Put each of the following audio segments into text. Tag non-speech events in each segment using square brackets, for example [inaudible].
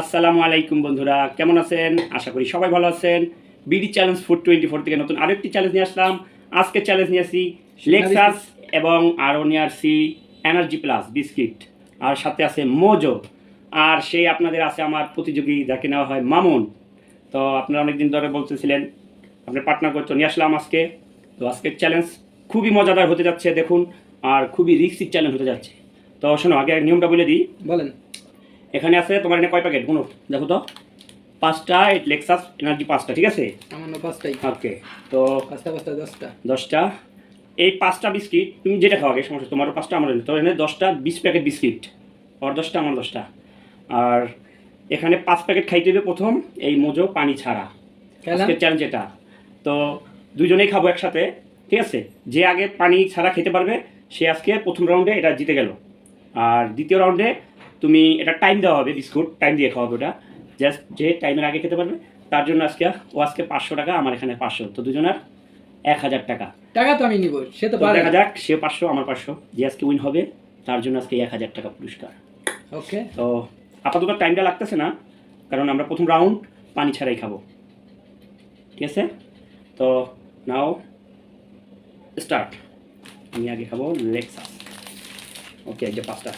আসসালামু আলাইকুম বন্ধুরা কেমন আছেন? আশা করি সবাই ভালো আছেন। BD challenge food twenty four থেকে নতুন আরেকটি চ্যালেঞ্জ নিয়ে আসলাম। আজকে চ্যালেঞ্জ নিয়ে আসি লেক্সাস এবং আরও নিয়ে আসছি এনার্জি প্লাস বিস্কিট। আর সাথে আছে মোজো আর সেই আপনাদের আছে আমার প্রতিযোগী যাকে নেওয়া হয় মামুন। তো আপনারা অনেকদিন ধরে বলতেছিলেন আপনার পার্টনার করতে নিয়ে আসলাম আজকে। তো আজকের চ্যালেঞ্জ খুবই মজাদার হতে যাচ্ছে দেখুন। আর খুবই রিস্কি চ্যালেঞ্জ হতে যাচ্ছে। তো শোনো আগে নিয়মটা বলে দিই। বলেন। এখানে আছে তোমার এখানে কয় প্যাকেট গুনো। দেখো তো। পাঁচটা লেক্সাস এনার্জি পাঁচটা ঠিক আছে? আমার পাঁচটাই। ওকে তো পাঁচটা পাঁচটা দশটা। দশটা। এই পাঁচটা বিস্কিট তুমি যেটা খাওয়া আগে সমস্যা তোমারও পাঁচটা আমার তো এখানে দশটা বিশ প্যাকেট বিস্কিট। ওর দশটা আমার দশটা। আর এখানে পাঁচ প্যাকেট খাইতে হবে প্রথম এই মোজো পানি ছাড়া। চ্যালেঞ্জ এটা। তো দুজনেই খাব একসাথে ঠিক আছে? যে আগে পানি ছাড়া খেতে পারবে সে আজকে প্রথম রাউন্ডে এটা জিতে গেল। আর দ্বিতীয় রাউন্ডে তুমি এটা টাইম দেওয়া হবে বিস্কুট টাইম দিয়ে খাওয়াবে ওটা। জাস্ট যে টাইমের আগে খেতে পারবে তার জন্য আজকে ও আজকে পাঁচশো টাকা আমার এখানে পাঁচশো। তো দুজনের এক হাজার টাকা। টাকা তো আমি নিব সে তো দেখা যাক সে পাঁচশো আমার পাঁচশো। যে আজকে উইন হবে তার জন্য আজকে এক হাজার টাকা পুরস্কার। ওকে তো আপাতত টাইমটা লাগতেছে না কারণ আমরা প্রথম রাউন্ড পানি ছাড়াই খাব। ঠিক আছে? তো নাও স্টার্ট আমি আগে খাব লেক্সাস ওকে যে পাঁচটা।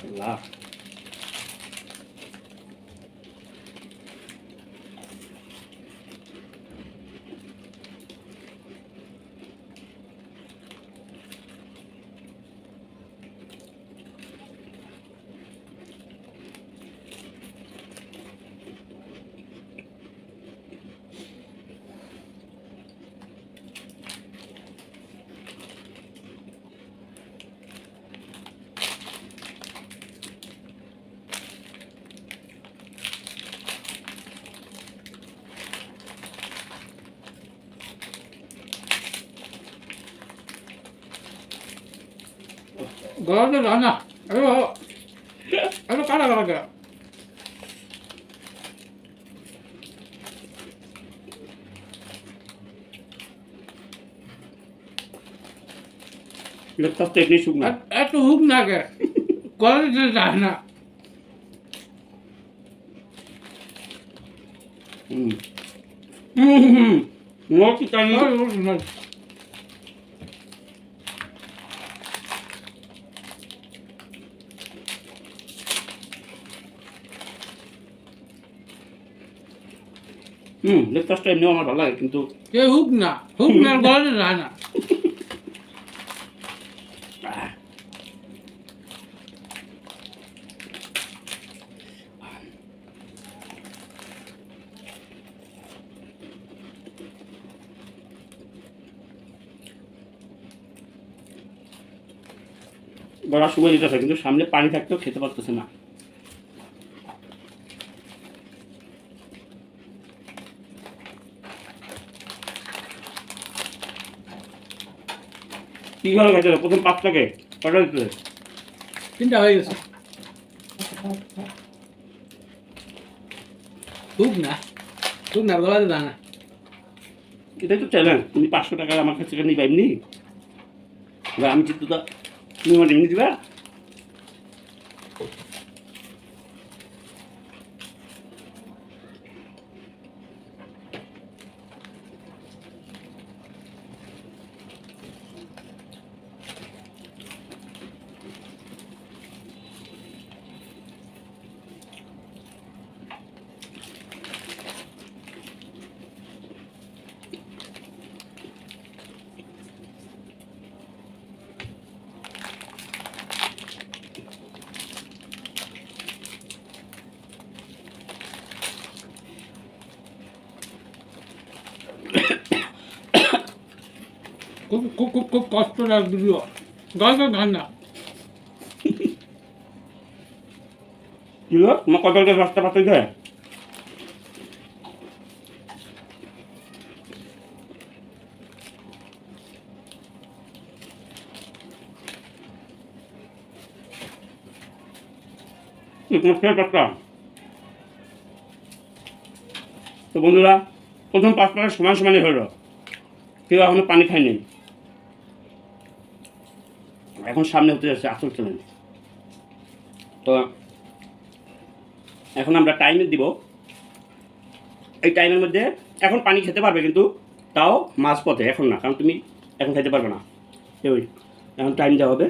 Claro. গলাতে দাও না আরে বাবা আরে কাটা কাটা কাটা লেক্সাস তো এমনি শুকনা এত- এত হুক না কে গলাতে যায় না হুম এমনিও আমার ভালো লাগে কিন্তু কে হুক না হুক না গলাতে যায় না। আহ, গলা দিতেছে কিন্তু সামনে পানি থাকতেও খেতে পারতেছে না। কীভাবে হবে? প্রথম পাঁচটাকে। কটা দিতে তিনটা হয়ে গেছে। হুক না। হুক না গলাতে যায় না। এটাই তো চ্যালেঞ্জ তুমি পাঁচশো টাকা আমার কাছে নিবা এমনি? আমি চিত্ত তুমি আমার এমনি দিবা? খুব খুব খুব খুব কষ্ট পাতে দেয় তোমার খেয়ে তো বন্ধুরা, প্রথম পাঁচ পাকের সমান সমানই হলো। কেউ এখনও পানি খায়নি। এখন সামনে হতে যাচ্ছে আসল চ্যালেঞ্জ তো এখন আমরা টাইমে দিব। এই টাইমের মধ্যে এখন পানি খেতে পারবে কিন্তু তাও মাছ পথে এখন না কারণ তুমি এখন খেতে পারবে না। ওই এখন টাইম দেওয়া হবে।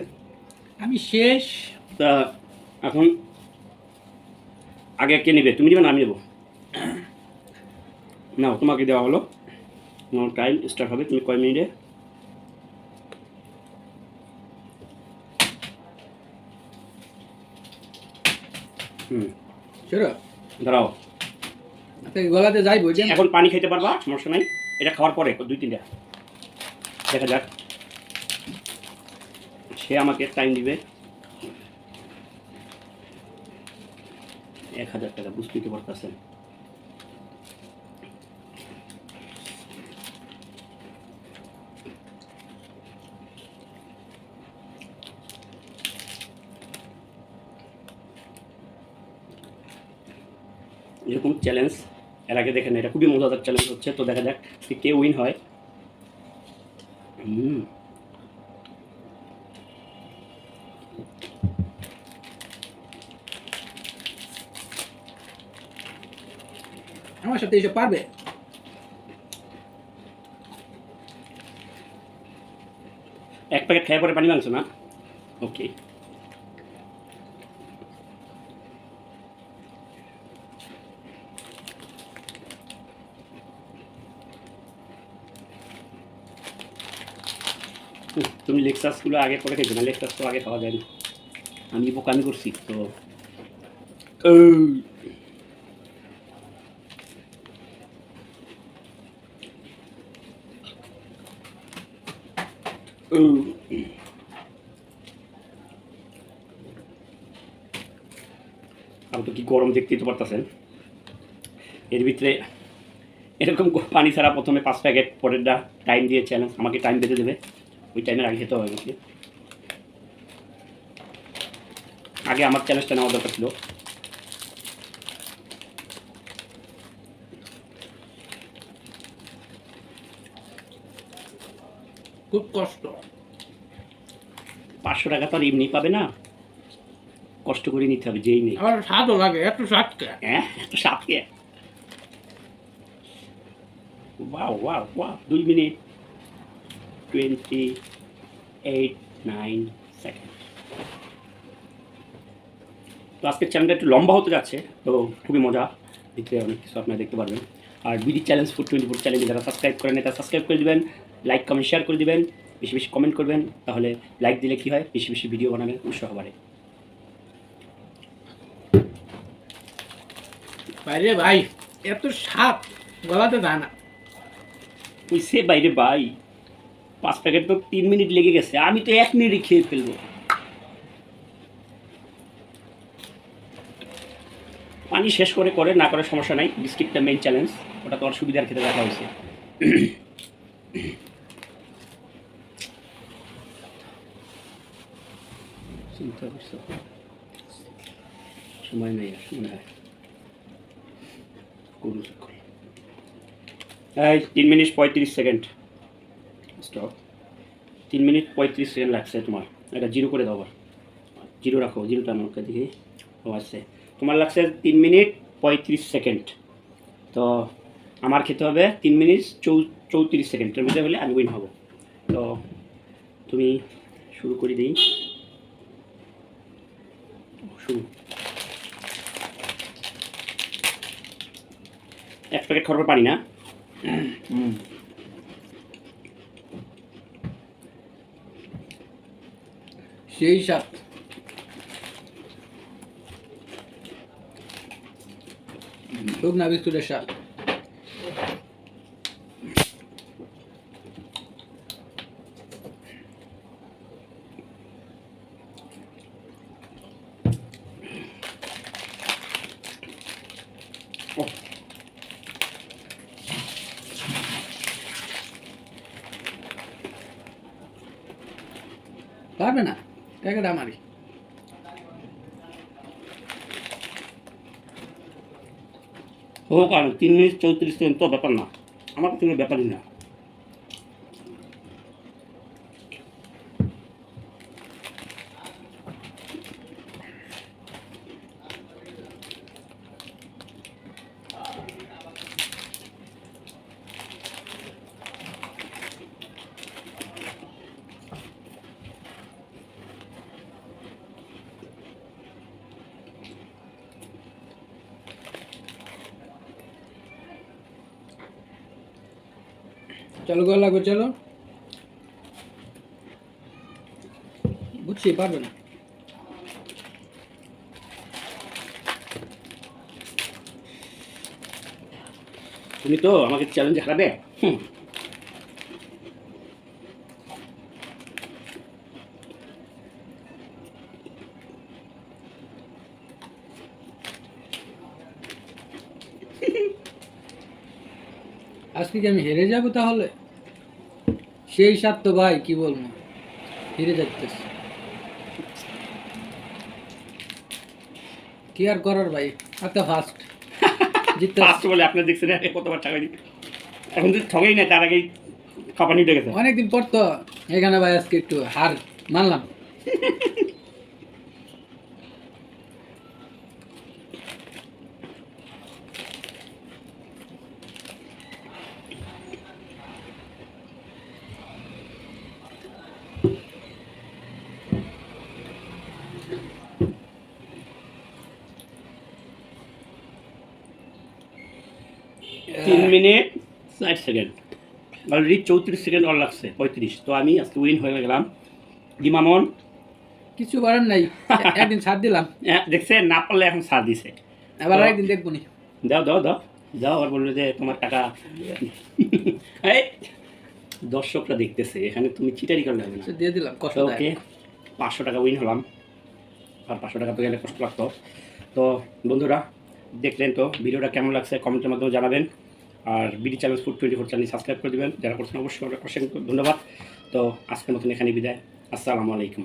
আমি শেষ। তা এখন আগে কে নেবে? তুমি নেবে না আমি নেব। না তোমাকে দেওয়া হলো। তোমার টাইম স্টার্ট হবে তুমি কয় মিনিটে? হুম। দাঁড়াও। গলাতে যাই বলছি। এখন পানি খেতে পারবা সমস্যা নাই। এটা খাওয়ার পরে দুই তিনটা। দেখা যাক। সে আমাকে টাইম দিবে। এক হাজার টাকা বুঝতে পারতেছেন এরকম চ্যালেঞ্জ এর আগে দেখেন এটা খুবই মজাদার চ্যালেঞ্জ হচ্ছে তো দেখা যাক কে উইন হয়। হুম। আমার সাথে এসে পারবে? এক প্যাকেট খেয়ে পরে পানি মাংস না? ওকে তুমি লেক্সাসগুলো আগে করে খেয়েছো? না লেক্সাস তো আগে খাওয়া যায় না। আমি বোকামি করছি, তো। আমি তো কি গরম দেখতেই তো পারতেছেন। এর ভিতরে এরকম পানি ছাড়া প্রথমে পাঁচ প্যাকেট, পরেরটা টাইম দিয়ে চ্যালেঞ্জ আমাকে টাইম বেঁধে দেবে। ওই টাইমের আগে খেতে হবে আমাকে আগে আমার চ্যালেঞ্জটা নেওয়া দরকার ছিল। খুব কষ্ট। পাঁচশো টাকা তো আর এমনি পাবে না। কষ্ট করে নিতে হবে যেই নেই। আমার স্বাদও লাগে একটু স্বাদকে হ্যাঁ এত সাপ কে? ওয়াও ওয়াও ওয়াও দুই মিনিট। টোয়েন্টি এইট নাইন সেকেন্ড তো আজকের চ্যানেলটা একটু লম্বা হতে যাচ্ছে তো খুবই মজা। ভিতরে অনেক কিছু আপনারা দেখতে পারবেন। আর BD challenge food twenty four চ্যানেলে যারা সাবস্ক্রাইব করেন এটা সাবস্ক্রাইব করে দিবেন লাইক কমেন্ট শেয়ার করে দিবেন বেশি বেশি কমেন্ট করবেন তাহলে লাইক দিলে কী হয়? বেশি বেশি ভিডিও বানাবেন উৎসাহ বাড়ে। বাইরে ভাই এত সাপ গলাতে যায় না বাইরে ভাই? পাঁচ প্যাকেট তো তিন মিনিট লেগে গেছে, আমি তো এক মিনিটে খেয়ে ফেলব। পানি শেষ করে করে, না করে সমস্যা নাই, বিস্কিটটা মেইন চ্যালেঞ্জ ওটা তোমার সুবিধার ক্ষেত্রে রাখা হয়েছে। সময় নেই মনে তিন মিনিট পঁয়ত্রিশ সেকেন্ড। স্টপ তিন মিনিট পঁয়ত্রিশ সেকেন্ড লাগছে তোমার। এটা জিরো করে দাও আবার। জিরো রাখো, জিরোটা আমাকে দেখি। ও আছে। তোমার লাগছে তিন মিনিট পঁয়ত্রিশ সেকেন্ড। তো আমার খেতে হবে তিন মিনিট চৌ চৌত্রিশ সেকেন্ডের মধ্যে হলে আমি উইন হব। তো তুমি শুরু করে দিই। শুরু। এক প্যাকেট খাবার পানি না? হুম। সেই স্বাদ শুকনা বিস্কুটের ও পারবে না? টাকাটা আমারই হোক আর তিন মিনিট চৌত্রিশ সেকেন্ড তো ব্যাপার না। আমার কাছে কোনো ব্যাপারই না। চলো করা লাগবে চলো। বুঝছি পারবে না। তুমি তো আমাকে চ্যালেঞ্জ হারাবে। হুম। [laughs] আজকে কি আমি হেরে যাব তাহলে? সেই সাত তো ভাই কি বলব? হেরে যাচ্তেছে কি আর করার ভাই? এত ফাস্ট জিততে ফার্স্ট বলে আপনি দেখছেন কতবার টাকা দিই এখন যদি ঠগেই নাই তার আগেই কাপানি উঠে গেছে। অনেকদিন পর তো এখানে ভাই আজকে একটু হার মানলাম। তিন মিনিট ষাট সেকেন্ড। অলরেডি চৌত্রিশ সেকেন্ড অল লাগছে পঁয়ত্রিশ। তো আমি আজকে উইন হয়ে গেলাম। ডিমামন কিছু করার নাই [laughs] একদিন ছাড় দিলাম। হ্যাঁ, দেখছেন না পারলে এখন ছাড় দিছে। আবার একদিন দেখব নি। দাও দাও দাও। দাও আর বলল যে তোমার টাকা। [laughs] এই দর্শকরা দেখতেছে এখানে তুমি চিটারি করে লাগবে না। দিয়ে দিলাম কষ্ট ওকে পাঁচশো টাকা উইন হলাম। আর পাঁচশো টাকা তো গেলে কষ্ট লাগতো। তো বন্ধুরা দেখলেন তো ভিডিওটা কেমন লাগছে? কমেন্টের মাধ্যমে জানাবেন। আর BD channel food twenty four channel subscribe করে দেবেন। যারা করছেন অবশ্যই অসংখ্য ধন্যবাদ। তো আজকের মতন এখানে বিদায়। আসসালামু আলাইকুম।